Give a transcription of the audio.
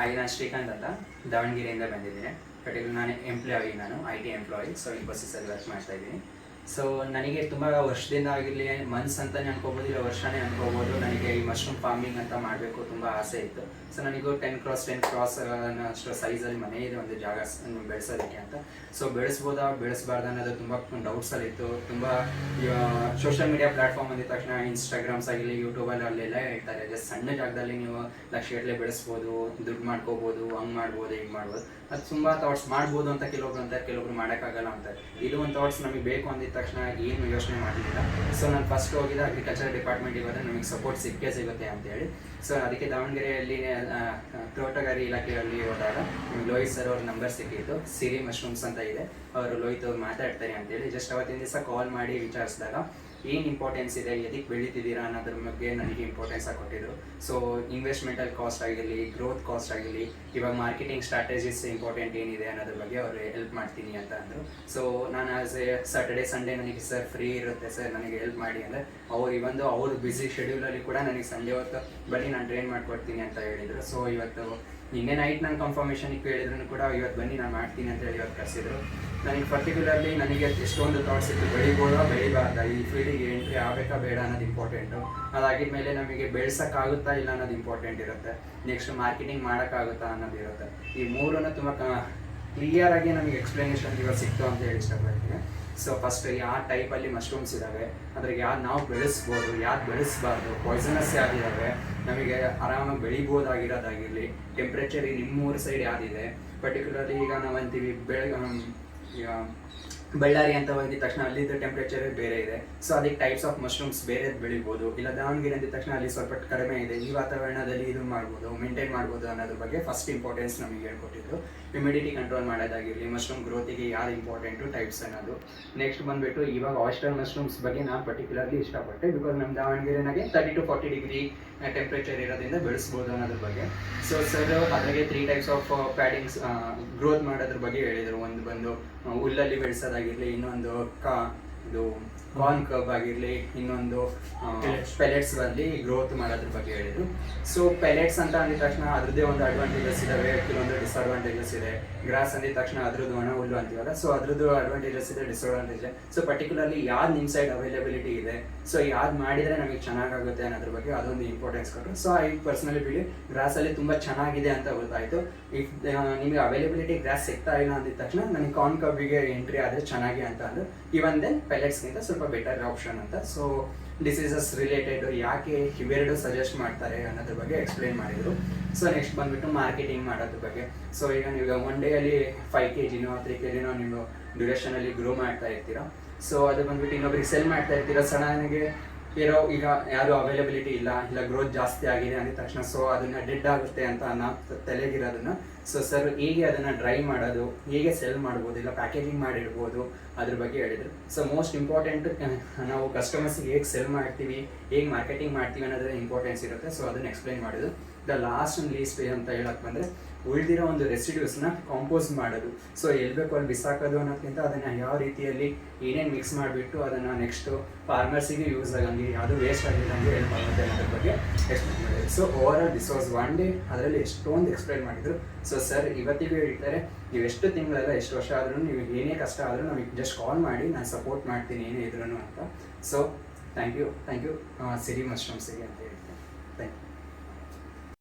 Hi ನಾನು ಶ್ರೀಕಾಂತ್ ಅಂತ ದಾವಣಗೆರೆಯಿಂದ ಬಂದಿದ್ದೀನಿ. ಪರ್ಟಿಕ್ಯುಲರ್ ನಾನು ಎಂಪ್ಲಾಯಿ ನಾನು ಐ ಟಿ ಎಂಪ್ಲಾಯಿ ಸೊ ಇನ್ಫೋಸಿಸಲ್ಲಿ ವರ್ಕ್ ಮಾಡ್ತಾ ಇದ್ದೀನಿ. ಸೊ ನನಗೆ ತುಂಬ ವರ್ಷದಿಂದ ಆಗಿರಲಿ ಮನ್ಸ್ ಅಂತಲೇ ಅನ್ಕೋಬೋದು, ಇಲ್ಲ ವರ್ಷನೇ ಅನ್ಕೋಬೋದು, ನನಗೆ ಈ ಮಶ್ರೂಮ್ ಫಾರ್ಮಿಂಗ್ ಅಂತ ಮಾಡಬೇಕು ತುಂಬ ಆಸೆ ಇತ್ತು. ಸೊ ನನಗೂ ಟೆನ್ ಕ್ರಾಸ್ ಟೆನ್ ಕ್ರಾಸ್ ಅಷ್ಟು ಸೈಜಲ್ಲಿ ಮನೆ ಇದೆ, ಒಂದು ಜಾಗ ಬೆಳೆಸೋದಕ್ಕೆ ಅಂತ. ಸೊ ಬೆಳೆಸ್ಬೋದಾ, ಬೆಳೆಸಬಾರ್ದು ಅನ್ನೋದು ತುಂಬ ಡೌಟ್ಸಲ್ಲಿ ಇತ್ತು. ತುಂಬ ಸೋಷಿಯಲ್ ಮೀಡಿಯಾ ಪ್ಲಾಟ್ಫಾರ್ಮ್ ಅಂದಿದ ತಕ್ಷಣ ಇನ್ಸ್ಟಾಗ್ರಾಮ್ಸ್ ಆಗಿರಲಿ ಯೂಟ್ಯೂಬಲ್ಲಿ ಅಲ್ಲೆಲ್ಲ ಹೇಳ್ತಾರೆ, ಜಸ್ಟ್ ಸಣ್ಣ ಜಾಗದಲ್ಲಿ ನೀವು ಲಕ್ಷಗಟ್ಟಲೆ ಬೆಳೆಸ್ಬೋದು, ದುಡ್ಡು ಮಾಡ್ಕೋಬೋದು, ಹಂಗೆ ಮಾಡ್ಬೋದು, ಹಿಂಗೆ ಮಾಡ್ಬೋದು. ಅದು ತುಂಬ ಥಾಟ್ಸ್ ಮಾಡ್ಬೋದು ಅಂತ ಕೆಲವೊಬ್ರು ಅಂತಾರೆ, ಕೆಲವೊಬ್ರು ಮಾಡೋಕ್ಕಾಗಲ್ಲ ಅಂತಾರೆ. ಇದು ಒಂದು ಥಾಟ್ಸ್ ನಮಗೆ ಬೇಕು ಅಂದಿದ ತಕ್ಷಣ ಏನು ಯೋಚನೆ ಮಾಡಲಿಲ್ಲ. ಸೊ ನಾನು ಫಸ್ಟ್ ಹೋಗಿದ್ದ ಅಗ್ರಿಕಲ್ಚರ್ ಡಿಪಾರ್ಟ್ಮೆಂಟಿಗೆ ಹೋದರೆ ನಮಗೆ ಸಪೋರ್ಟ್ ಸಿಕ್ಕೇ ಸಿಗುತ್ತೆ ಅಂತೇಳಿ. ಸೊ ಅದಕ್ಕೆ ದಾವಣಗೆರೆಯಲ್ಲಿ ತೋಟಗಾರಿ ಇಲಾಖೆಯಲ್ಲಿ ಹೋದಾಗ ನಮಗೆ ಲೋಹಿತ್ ಸರ್ ಅವ್ರ ನಂಬರ್ ಸಿಕ್ಕಿತ್ತು. ಸಿರಿ ಮಶ್ರೂಮ್ಸ್ ಅಂತ ಇದೆ. ಅವರು ಲೋಹಿತ್ ಅವ್ರು ಮಾತಾಡ್ತಾರೆ ಅಂತೇಳಿ. ಜಸ್ಟ್ ಅವತ್ತಿನ ದಿವಸ ಕಾಲ್ ಮಾಡಿ ವಿಚಾರಿಸಿದಾಗ ಏನು ಇಂಪಾರ್ಟೆನ್ಸ್ ಇದೆ ಎದಕ್ಕೆ ಬೆಳಿತಿದ್ದೀರಾ ಅನ್ನೋದ್ರ ಬಗ್ಗೆ ನನಗೆ ಇಂಪಾರ್ಟೆನ್ಸ್ ಕೊಟ್ಟಿದ್ರು. ಸೊ ಇನ್ವೆಸ್ಟ್ಮೆಂಟಲ್ ಕಾಸ್ಟ್ ಆಗಿರಲಿ ಗ್ರೋತ್ ಕಾಸ್ಟ್ ಆಗಿರಲಿ, ಇವಾಗ ಮಾರ್ಕೆಟಿಂಗ್ ಸ್ಟ್ರಾಟಜೀಸ್ ಇಂಪಾರ್ಟೆಂಟ್ ಏನಿದೆ ಅನ್ನೋದ್ರ ಬಗ್ಗೆ ಅವರು ಹೆಲ್ಪ್ ಮಾಡ್ತೀನಿ ಅಂತ ಅಂದರು. ಸೊ ನಾನು ಆಸ್ ಎ ಸಾಟರ್ಡೆ ಸಂಡೇ ನನಗೆ ಸರ್ ಫ್ರೀ ಇರುತ್ತೆ ಸರ್ ನನಗೆ ಹೆಲ್ಪ್ ಮಾಡಿ ಅಂದರೆ ಅವ್ರು ಇವಂದು ಅವ್ರ ಬ್ಯುಸಿ ಶೆಡ್ಯೂಲಲ್ಲಿ ಕೂಡ ನನಗೆ ಸಂಜೆ ಹೊತ್ತು ಬನ್ನಿ, ನಾನು ಟ್ರೈನ್ ಮಾಡ್ಕೊಡ್ತೀನಿ ಅಂತ ಹೇಳಿದರು. ಸೊ ಇವತ್ತು ನಿನ್ನೆ ನೈಟ್ ನಾನು ಕನ್ಫರ್ಮೇಷನ್ ಕೇಳಿದ್ರು ಕೂಡ ಇವತ್ತು ಬನ್ನಿ, ನಾನು ಮಾಡ್ತೀನಿ ಅಂತ ಹೇಳಿ ಇವತ್ತು ಕರೆಸಿದ್ರು. ನನಗೆ ಪರ್ಟಿಕ್ಯುಲರ್ಲಿ ನನಗೆ ಎಷ್ಟೊಂದು ಥಾಟ್ಸ್ ಇತ್ತು. ಬೆಳಿಬೋದಾ ಬೆಳಿಬಾರ್ದ. ಈ ಫೀಲ್ಡಿಗೆ ಎಂಟ್ರಿ ಆಗಬೇಕಾ ಬೇಡ ಅನ್ನೋದು ಇಂಪಾರ್ಟೆಂಟು ಅದಾಗಿದ್ಮೇಲೆ ನಮಗೆ ಬೆಳೆಸೋಕ್ಕಾಗುತ್ತಾ ಇಲ್ಲ ಅನ್ನೋದು ಇಂಪಾರ್ಟೆಂಟ್ ಇರುತ್ತೆ. ನೆಕ್ಸ್ಟ್ ಮಾರ್ಕೆಟಿಂಗ್ ಮಾಡೋಕ್ಕಾಗುತ್ತಾ ಅನ್ನೋದು ಇರುತ್ತೆ. ಈ ಮೂರನ್ನು ತುಂಬ ಕ್ಲಿಯರ್ ಆಗಿ ನಮಗೆ ಎಕ್ಸ್ಪ್ಲನೇಷನ್ ಇವಾಗ ಸಿಕ್ತು ಅಂತ ಹೇಳಿ ಇಷ್ಟಪಡ್ತೀನಿ. ಸೊ ಫಸ್ಟ್ ಯಾವ ಟೈಪಲ್ಲಿ ಮಶ್ರೂಮ್ಸ್ ಇದ್ದಾವೆ ಅದ್ರಾಗ ಯಾವ್ದು ನಾವು ಬೆಳೆಸ್ಬೋದು, ಯಾವ್ದು ಬೆಳೆಸ್ಬಾರ್ದು ಪಾಯ್ಸನಸ್ ಯಾವ್ದಿದ್ದಾವೆ ನಮಗೆ ಆರಾಮಾಗಿ ಬೆಳಿಬೋದಾಗಿರೋದಾಗಿರಲಿ ಟೆಂಪ್ರೇಚರ್ ನಿಮ್ಮೂರ ಸೈಡ್ ಯಾವ್ದಿದೆ ಪರ್ಟಿಕ್ಯುಲರ್ಲಿ ಈಗ ನಾವು ಅಂತೀವಿ ಬೆಳೆ ಈಗ ಬಳ್ಳಾರಿ ಅಂತ ಹೋಗಿದ ತಕ್ಷಣ ಅಲ್ಲಿದ್ದ ಟೆಂಪ್ರೇಚರ್ ಬೇರೆ ಇದೆ. ಸೊ ಅದಕ್ಕೆ ಟೈಪ್ಸ್ ಆಫ್ ಮಶ್ರೂಮ್ಸ್ ಬೇರೆ ಬೆಳಿಬೋದು. ಇಲ್ಲ, ದಾವಣಗೆರೆ ಅಂದಿದ ತಕ್ಷಣ ಅಲ್ಲಿ ಸ್ವಲ್ಪ ಕಡಿಮೆ ಇದೆ. ಈ ವಾತಾವರಣದಲ್ಲಿ ಇದು ಮಾಡ್ಬೋದು ಮೇಂಟೈನ್ ಮಾಡ್ಬೋದು ಅನ್ನೋದ್ರ ಬಗ್ಗೆ ಫಸ್ಟ್ ಇಂಪಾರ್ಟೆನ್ಸ್ ನಮಗೆ ಹೇಳ್ಕೊಟ್ಟಿದ್ರು ಹ್ಯುಮಿಡಿಟಿ ಕಂಟ್ರೋಲ್ ಮಾಡೋದಾಗಿರಲಿ ಮಶ್ರೂಮ್ ಗ್ರೋತಿಗೆ ಯಾರು ಇಂಪಾರ್ಟೆಂಟು ಟೈಪ್ಸ್ ಅನ್ನೋದು. ನೆಕ್ಸ್ಟ್ ಬಂದ್ಬಿಟ್ಟು ಇವಾಗ ಆಯಿಸ್ಟರ್ ಮಶ್ರೂಮ್ಸ್ ಬಗ್ಗೆ ನಾನು ಪರ್ಟಿಕ್ಯುಲರ್ಲಿ ಇಷ್ಟಪಟ್ಟೆ ಬಿಕಾಸ್ ನಮ್ಮ ದಾವಣಗೆರೆನಾಗೆ thirty two forty degree temperature ಇರೋದ್ರಿಂದ ಬೆಳೆಸ್ಬೋದು ಅನ್ನೋದ್ರ ಬಗ್ಗೆ. ಸೊ ಸರ್ ಅದ್ರಾಗೆ three types of paddings growth ಮಾಡೋದ್ರ ಬಗ್ಗೆ ಹೇಳಿದರು. ಒಂದು ಬಂದು ಹುಲ್ಲಲ್ಲಿ ಹುಲ್ಲಲ್ಲಿ ಬೆಳೆಸೋದಾಗಿರಲಿ ಇನ್ನೊಂದು ಕಾ ಇದು ಕಾರ್ನ್ ಕರ್ಬ್ ಆಗಿರಲಿ ಇನ್ನೊಂದು. ಪೆಲೆಟ್ಸ್ ಬಂದು ಗ್ರೋತ್ ಮಾಡೋದ್ರ ಬಗ್ಗೆ ಹೇಳಿದ್ರು. ಸೊ ಪೆಲೆಟ್ಸ್ ಅಂತ ಅಂದಿದ ತಕ್ಷಣ ಅದ್ರದ್ದೇ ಒಂದು ಅಡ್ವಾಂಟೇಜಸ್ ಇದಾವೆ ಕೆಲವೊಂದು ಡಿಸ್ಅಡ್ವಾಂಟೇಜಸ್ ಇದೆ. ಗ್ರಾಸ್ ಅಂದಿದ ತಕ್ಷಣ ಅದ್ರದ್ದು ಒಣ ಹುಲ್ಲು ಅಂತೀವಲ್ಲ ಸೊ ಅದ್ರದ್ದು ಅಡ್ವಾಂಟೇಜಸ್ ಇದೆ ಡಿಸ್ಅಡ್ವಾಂಟೇಜ್ ಇದೆ. ಸೊ ಪರ್ಟಿಕ್ಯುಲರ್ಲಿ ಯಾವ್ದು ನಿಮ್ಮ ಸೈಡ್ ಅವೈಲಬಿಲಿಟಿ ಇದೆ ಸೊ ಯಾವ್ದು ಮಾಡಿದ್ರೆ ನಮಗೆ ಚೆನ್ನಾಗಾಗುತ್ತೆ ಅನ್ನೋದ್ರ ಬಗ್ಗೆ ಅದೊಂದು ಇಂಪಾರ್ಟೆನ್ಸ್ ಕೊಟ್ಟರು. ಸೊ ಐ ಪರ್ಸನಲಿ ಬಿಡಿ ಗ್ರಾಸಲ್ಲಿ ತುಂಬ ಚೆನ್ನಾಗಿದೆ ಅಂತ ಗೊತ್ತಾಯಿತು. ಇಫ್ ನಿಮಗೆ ಅವೈಲೇಬಿಲಿಟಿ ಗ್ರಾಸ್ ಸಿಗ್ತಾ ಇಲ್ಲ ಅಂದಿದ ತಕ್ಷಣ ನನಗೆ ಕಾರ್ನ್ ಕಬ್ಬಿಗೆ ಎಂಟ್ರಿ ಆದರೆ ಚೆನ್ನಾಗಿ ಅಂತ ಅಂದು ಇವನ್ ದೆನ್ ಪೆಲೆಟ್ಸ್ಗಿಂತ ಸ್ವಲ್ಪ ಬೆಟರ್ ಆಪ್ಷನ್ ಅಂತ. ಸೊ ಡಿಸೀಸಸ್ ರಿಲೇಟೆಡ್ ಯಾಕೆ ಇವೆರಡು ಸಜೆಸ್ಟ್ ಮಾಡ್ತಾರೆ ಅನ್ನೋದ್ರ ಬಗ್ಗೆ ಎಕ್ಸ್ಪ್ಲೈನ್ ಮಾಡಿದರು. ಸೊ ನೆಕ್ಸ್ಟ್ ಬಂದ್ಬಿಟ್ಟು ಮಾರ್ಕೆಟಿಂಗ್ ಮಾಡೋದ್ರ ಬಗ್ಗೆ. ಸೊ ಈಗ ನೀವು ಒನ್ ಡೇಯಲ್ಲಿ ಫೈವ್ ಕೆ ಜಿನೋ ತ್ರೀ ಕೆ ಜಿನೋ ನೀವು ಡ್ಯೂರೇಷನಲ್ಲಿ ಗ್ರೋ ಮಾಡ್ತಾ ಇರ್ತೀರಾ. ಸೊ ಅದು ಬಂದ್ಬಿಟ್ಟು ಇನ್ನೊಬ್ರಿಗೆ ಸೆಲ್ ಮಾಡ್ತಾ ಇರ್ತೀರಾ. ಸಡನ್ಗೆ ಇರೋ ಈಗ ಯಾರು ಅವೈಲಬಿಲಿಟಿ ಇಲ್ಲ ಇಲ್ಲ ಗ್ರೋತ್ ಜಾಸ್ತಿ ಆಗಿದೆ ಅಂದ ತಕ್ಷಣ ಸೊ ಅದನ್ನ ಡೆಡ್ ಆಗುತ್ತೆ ಅಂತ ನಾ ತಲೆಗಿರೋದನ್ನ. ಸೊ ಸರ್ ಹೇಗೆ ಅದನ್ನ ಡ್ರೈ ಮಾಡೋದು, ಹೇಗೆ ಸೆಲ್ ಮಾಡ್ಬೋದು, ಇಲ್ಲ ಪ್ಯಾಕೇಜಿಂಗ್ ಮಾಡಿಡ್ಬೋದು, ಅದ್ರ ಬಗ್ಗೆ ಹೇಳಿದ್ರು. ಸೊ ಮೋಸ್ಟ್ ಇಂಪಾರ್ಟೆಂಟ್ ನಾವು ಕಸ್ಟಮರ್ಸ್ಗೆ ಹೇಗೆ ಸೆಲ್ ಮಾಡ್ತೀವಿ, ಹೇಗೆ ಮಾರ್ಕೆಟಿಂಗ್ ಮಾಡ್ತೀವಿ ಅನ್ನೋದ್ರ ಇಂಪಾರ್ಟೆನ್ಸ್ ಇರುತ್ತೆ. ಸೊ ಅದನ್ನ ಎಕ್ಸ್ಪ್ಲೈನ್ ಮಾಡೋದು ದ ಲಾಸ್ಟ್ ಅಂಡ್ ಲೀಸ್ಟ್ ಅಂತ ಹೇಳಕ್ ಬಂದ್ರೆ ಉಳಿದಿರೋ ಒಂದು ರೆಸಿಡ್ಯೂಸ್ನ ಕಾಂಪೋಸ್ ಮಾಡೋದು. ಸೊ ಎಲ್ಲಿ ಬೇಕು ಅಲ್ಲಿ ಬಿಸಾಕೋದು ಅನ್ನೋದಕ್ಕಿಂತ ಅದನ್ನು ಯಾವ ರೀತಿಯಲ್ಲಿ ಏನೇನು ಮಿಕ್ಸ್ ಮಾಡಿಬಿಟ್ಟು ಅದನ್ನು ನೆಕ್ಸ್ಟು ಫಾರ್ಮರ್ಸಿಗೆ ಯೂಸ್ ಆಗಂಗೆ, ಯಾವುದು ವೇಸ್ಟ್ ಆಗಿಲ್ಲಂಗೆ ಆಗುತ್ತೆ ಅನ್ನೋದ್ರ ಬಗ್ಗೆ ಎಕ್ಸ್ಪ್ಲೈನ್ ಮಾಡಿದ್ರು. So overall this was one day ಅದರಲ್ಲಿ ಎಷ್ಟೊಂದು ಎಕ್ಸ್ಪ್ಲೈನ್ ಮಾಡಿದ್ರು. ಸೊ ಸರ್ ಇವತ್ತಿಗೂ ಹೇಳ್ತಾರೆ, ನೀವು ಎಷ್ಟು ತಿಂಗಳಲ್ಲ ಎಷ್ಟು ವರ್ಷ ಆದ್ರೂ ನೀವು ಏನೇ ಕಷ್ಟ ಆದರೂ ನಮಗೆ ಜಸ್ಟ್ ಕಾಲ್ ಮಾಡಿ, ನಾನು ಸಪೋರ್ಟ್ ಮಾಡ್ತೀನಿ ಏನೇ ಇದ್ರೂ ಅಂತ. So thank you thank you Siri ಮಶ್ರೂಮ್ಸಿಗೆ ಅಂತ ಹೇಳಿ